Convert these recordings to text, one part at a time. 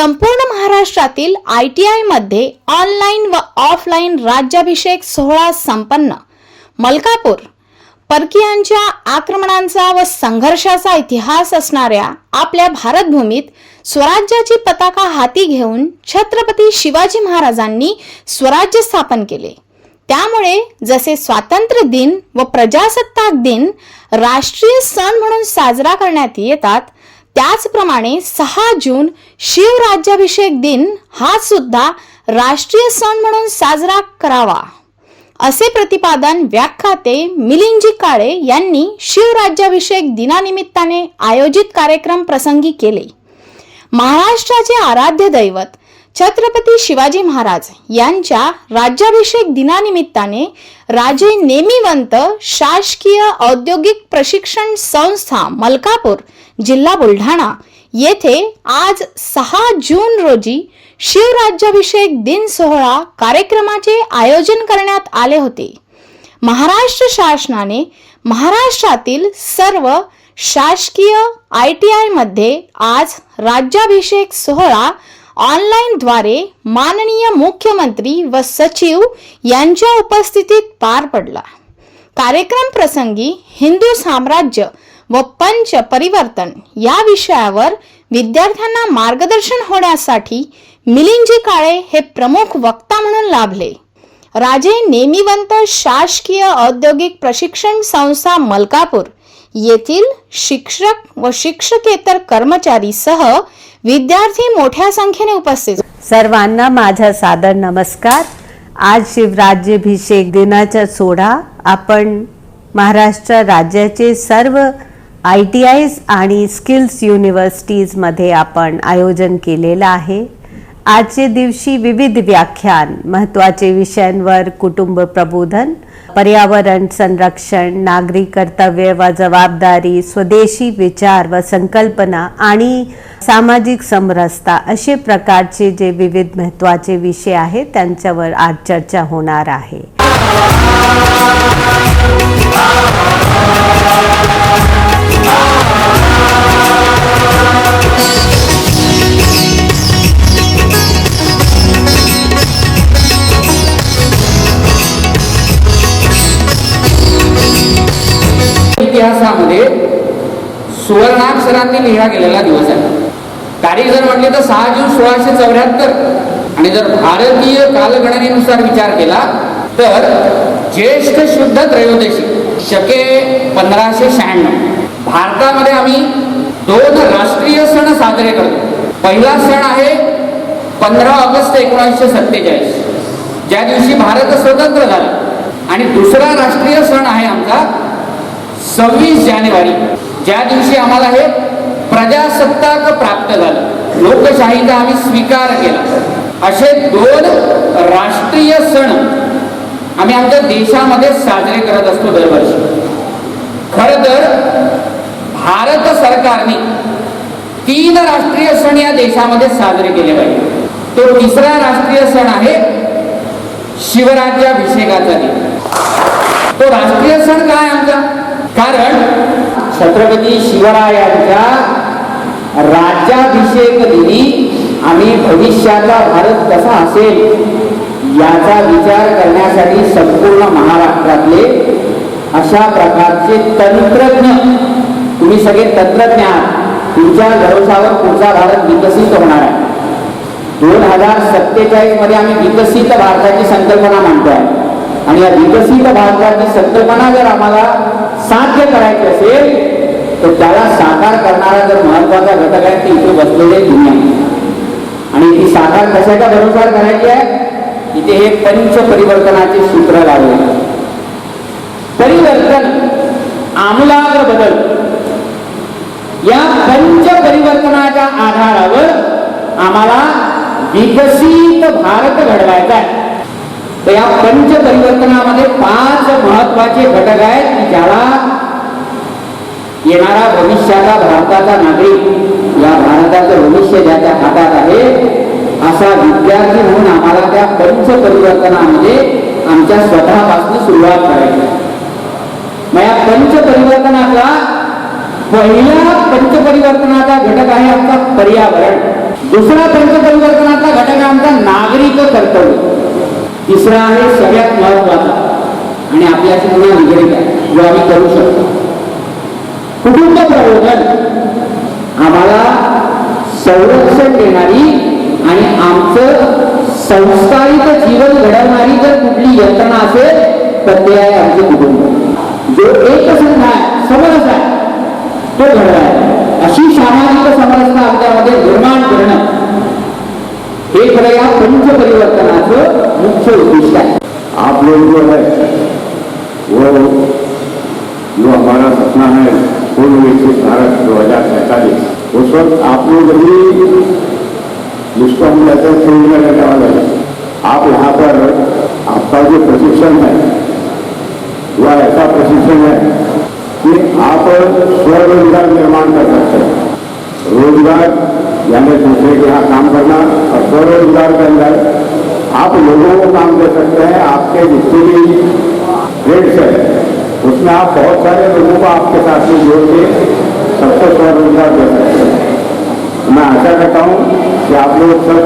संपूर्ण महाराष्ट्रातील I T आयमध्ये ऑनलाईन व ऑफलाईन राज्याभिषेक सोहळा संपन्न. मलकापूर परकीयांच्या आक्रमणांचा व संघर्षाचा इतिहास असणाऱ्या आपल्या भारतभूमीत स्वराज्याची पताका हाती घेऊन छत्रपती शिवाजी महाराजांनी स्वराज्य स्थापन केले. त्यामुळे जसे स्वातंत्र्य दिन व प्रजासत्ताक दिन राष्ट्रीय सण म्हणून साजरा करण्यात येतात त्याचप्रमाणे सहा जून शिवराज्याभिषेक दिन हा सुद्धा राष्ट्रीय सण म्हणून साजरा करावा. असे प्रतिपादन व्याख्याते मिलिंदजी काळे यांनी शिवराज्याभिषेक दिनानिमित्ताने आयोजित कार्यक्रम प्रसंगी केले. महाराष्ट्राचे आराध्य दैवत छत्रपती शिवाजी महाराज यांच्या राज्याभिषेक दिनानिमित्ताने राजे नेमिवंत शासकीय औद्योगिक प्रशिक्षण संस्था मलकापूर जिल्हा बुलढाणा येथे आज सहा जून रोजी शिवराज्याभिषेक दिन सोहळा कार्यक्रमाचे आयोजन करण्यात आले होते. महाराष्ट्र शासनाने महाराष्ट्रातील सर्व शासकीय आय टी आयमध्ये आज राज्याभिषेक सोहळा ऑनलाईनद्वारे माननीय मुख्यमंत्री व सचिव यांच्या उपस्थितीत पार पडला. कार्यक्रम प्रसंगी हिंदू साम्राज्य व पंच परिवर्तन या विषयावर विद्यार्थ्यांना मार्गदर्शन होण्यासाठी मिलिंदजी काळे हे प्रमुख वक्ता म्हणून लाभले. राजे नेमिवंत शासकीय औद्योगिक प्रशिक्षण संस्था मलकापूर येथील शिक्षक व शिक्षकेतर कर्मचारी सह विद्यार्थी मोठ्या संख्येने उपस्थित सर्वांना माझा सादर नमस्कार. आज शिवराज्याभिषेक दिनाचा सोहळा. आपण महाराष्ट्र राज्याचे सर्व आय टी आयज आणि स्किल्स युनिव्हर्सिटीजमध्ये आपण आयोजन केलेलं आहे. आजच्या दिवशी विविध व्याख्यान महत्त्वाचे विषयांवर कुटुंब प्रबोधन हो. पर्यावरण संरक्षण नागरी कर्तव्य व जबाबदारी स्वदेशी विचार व संकल्पना आणि सामाजिक समरसता असे प्रकारचे जे विविध महत्त्वाचे विषय आहेत त्यांच्यावर आज चर्चा होणार आहे. सुवर्णाक्षरांनी लिहिला गेलेला दिवस आहे. तारीख जर म्हटली तर सहा जून सोळाशे चौऱ्याहत्तर. आणि जर भारतीय कालगणनेनुसार विचार केला तर ज्येष्ठ शुद्ध त्रयोदशी शके पंधराशे शहाण्णव. भारतामध्ये आम्ही दोन राष्ट्रीय सण साजरे करतो. पहिला सण आहे पंधरा ऑगस्ट एकोणीसशे सत्तेचाळीस. ज्या दिवशी भारत स्वतंत्र झाला. आणि दुसरा राष्ट्रीय सण आहे आमचा सव्वीस जानेवारी. ज्या दिवशी आम्हाला हे प्रजासत्ताक प्राप्त झालं. लोकशाहीचा आम्ही स्वीकार केला. असे दोन राष्ट्रीय सण आम्ही आमच्या देशामध्ये साजरे करत असतो दरवर्षी. खर तर भारत सरकारने तीन राष्ट्रीय सण या देशामध्ये साजरे केले पाहिजे. तो तिसरा राष्ट्रीय सण आहे शिवराज्याभिषेकाचा दिन. तो राष्ट्रीय सण काय आमचा? कारण छत्रपती शिवरायांच्या राज्याभिषेक दिनी आम्ही भविष्याचा भारत कसा असेल याचा विचार करण्यासाठी संपूर्ण महाराष्ट्रातले अशा प्रकारचे तंत्रज्ञ तुम्ही सगळे तंत्रज्ञ आहात. तुमच्या भरोशावर पुढचा भारत विकसित होणार आहे. दोन हजार सत्तेचाळीसमध्ये आम्ही विकसित भारताची संकल्पना मांडतोय. आणि या विकसित भारताची संकल्पना जर आम्हाला साध्य करायची असेल तर त्याला साकार करणारा जर महत्त्वाचा घटक आहे ते इथे बसलेले दुनिया. आणि ती साकार कशाच्या बरोबर करायची आहे? इथे हे पंच परिवर्तनाचे सूत्र लावले परिवर्तन आमूलाग्र बदल. या पंच परिवर्तनाच्या आधारावर आम्हाला विकसित भारत घडवायचा आहे. तर या पंच परिवर्तनामध्ये पाच महत्त्वाचे घटक आहेत की ज्याला येणारा भविष्याचा भारताचा नागरिक या भारताचं भविष्य ज्याच्या हातात आहे असा विद्यार्थी म्हणून आम्हाला त्या पंच परिवर्तनामध्ये आमच्या स्वतःपासून सुरुवात करायची मग या पंच परिवर्तनाचा पहिला पंच परिवर्तनाचा घटक आहे आमचा पर्यावरण. दुसरा पंचपरिवर्तनाचा घटक आहे आमचा नागरिक कर्तव्य. तिसरा आहे सगळ्यात महत्त्वाचा आणि आपल्याशी पुन्हा निगडीत आहे. जो आम्ही करू शकतो. कुटुंब प्रबोधन आम्हाला संरक्षण देणारी आणि आमचं संस्कारित जीवन घडवणारी जर कुठली यंत्रणा असेल तर ते आहे आमचे कुटुंब. जो एकसंघ आहे समरस आहे तो घडवायचा अशी सामाजिक समरसता आमच्यामध्ये निर्माण करणं हे खरं या पंच परिवर्तनाचं मुख्य उद्दिष्ट आहे. आप लोग जो है वो जो हमारा सपना है विकसित भारत दो हज़ार पैंतालीस उस वक्त आप लोग भी जिसको हम कहते हैं फ़ील्ड में रहने वाले हैं आप यहाँ पर आपका जो प्रशिक्षण है वह ऐसा प्रशिक्षण है कि आप स्वरोजगार निर्माण कर सकते हैं रोज़गार यानी दूसरे के यहाँ काम करना और स्वरोजगार के अंदर आप लोगों को काम दे सकते हैं आपके जितने भी ट्रेड्स है उसमें आप बहुत सारे लोगों को आपके साथ में जोड़ के सबको स्वरोजगार दे सकते हैं। मैं आशा करता हूँ कि आप लोग सब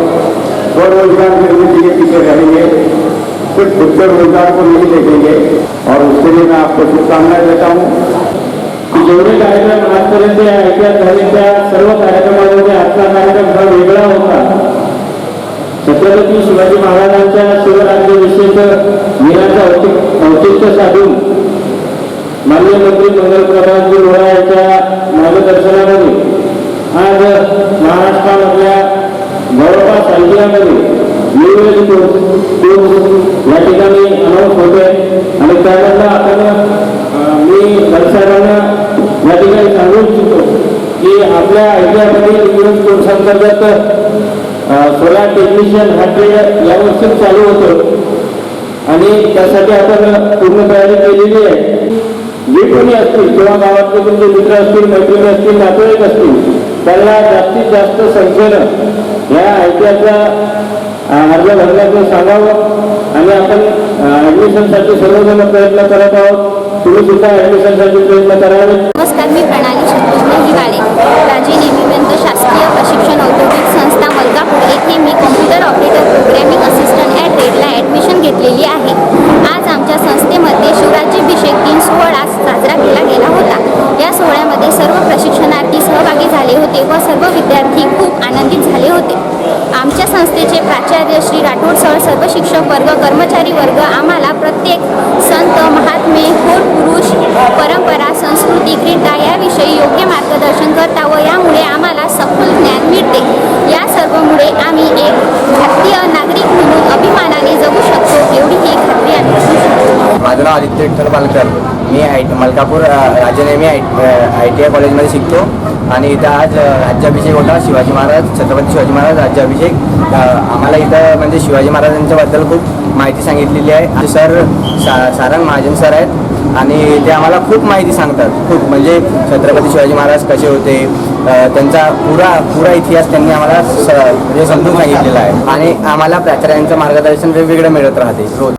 स्वरोजगार के पीछे रहेंगे सिर्फ़ खुद के रोज़गार को नहीं देखेंगे, और उसके लिए मैं आपको शुभकामनाएँ देता हूँ। की जेवढे कार्यक्रम आजपर्यंत या ऐतिहात झाले त्या सर्व कार्यक्रमामध्ये आजचा कार्यक्रम हा वेगळा होता, छत्रपती शिवाजी महाराजांच्या शिवराज्याविषयीच औचित औचित्य साधून माननीय मंत्री मंगलप्रभातजी लोढा यांच्या मार्गदर्शनामध्ये आज महाराष्ट्रामधल्या जवळपास ऐतिहामध्ये वेगवेगळे या ठिकाणी अनाऊन्स होते. आणि त्यानंतर आपण मी साहेबांना या ठिकाणी सांगू इच्छितो की आपल्या ऐतिहामध्ये इंग्रज कोर्स अंतर्गत सोलार टेक्निशियन हा ट्रेड यावर्षी चालू होतं. आणि त्यासाठी आपण पूर्ण तयारी केलेली आहे. जे कोणी असतील किंवा गावातले तुमचे मित्र असतील मैत्रिणी असतील नातेवाईक असतील त्यांना जास्तीत जास्त संख्येनं या ऐतिहाचा अर्ज भरण्याचं सांगावं. आणि आपण ऍडमिशनसाठी सर्वजण प्रयत्न करत आहोत. तुम्ही सुद्धा ऍडमिशनसाठी प्रयत्न करावे नमस्कार मी प्रणाली श्रीकृष्ण हिवाळे राजे नेमिबंद शासकीय प्रशिक्षण औद्योगिक संस्था मलकापूर येथे मी कॉम्प्युटर ऑपरेटर प्रोग्रॅमिंग असिस्टंट ॲट रेडला ॲडमिशन घेतलेली आहे आज आमच्या संस्थेमध्ये शिवराज्याभिषेक दिन सोहळा साजरा केला गेला होता या सोहळ्यामध्ये सर्व प्रशिक्षणार्थी सहभागी झाले होते व सर्व विद्यार्थी खूप आनंदित झाले होते आमच्या संस्थेचे प्राचार्य श्री राठोड सर सर्व शिक्षक वर्ग कर्मचारी वर्ग आम्हाला प्रत्येक संत महात्मे थोर पुरुष परंपरा संस्कृती क्रीडा याविषयी योग्य मार्गदर्शन करता व यामुळे आम्हाला सखोल ज्ञान मिळते या सर्वमुळे आम्ही एक भारतीय नागरिक म्हणून अभिमानाने जगू शकतो एवढी ही खात्री आम्ही करू शकतो माझं नाव आदित्य विठ्ठल पालकर. मी I Malkapur राजनेमी I I T I कॉलेजमध्ये शिकतो. आणि इथं आज राज्याभिषेक होता. शिवाजी महाराज छत्रपती शिवाजी महाराज राज्याभिषेक. आम्हाला इथं म्हणजे शिवाजी महाराजांच्याबद्दल खूप माहिती सांगितलेली आहे. आणि सर सा सारंग महाजन सर आहेत. आणि ते आम्हाला खूप माहिती सांगतात. खूप म्हणजे छत्रपती शिवाजी महाराज कसे होते. त्यांचा पुरा पुरा इतिहास त्यांनी आम्हाला स म्हणजे समजून सांगितलेला आहे. आणि आम्हाला प्राचार्यांचं मार्गदर्शन वेगवेगळं मिळत राहते. रोज.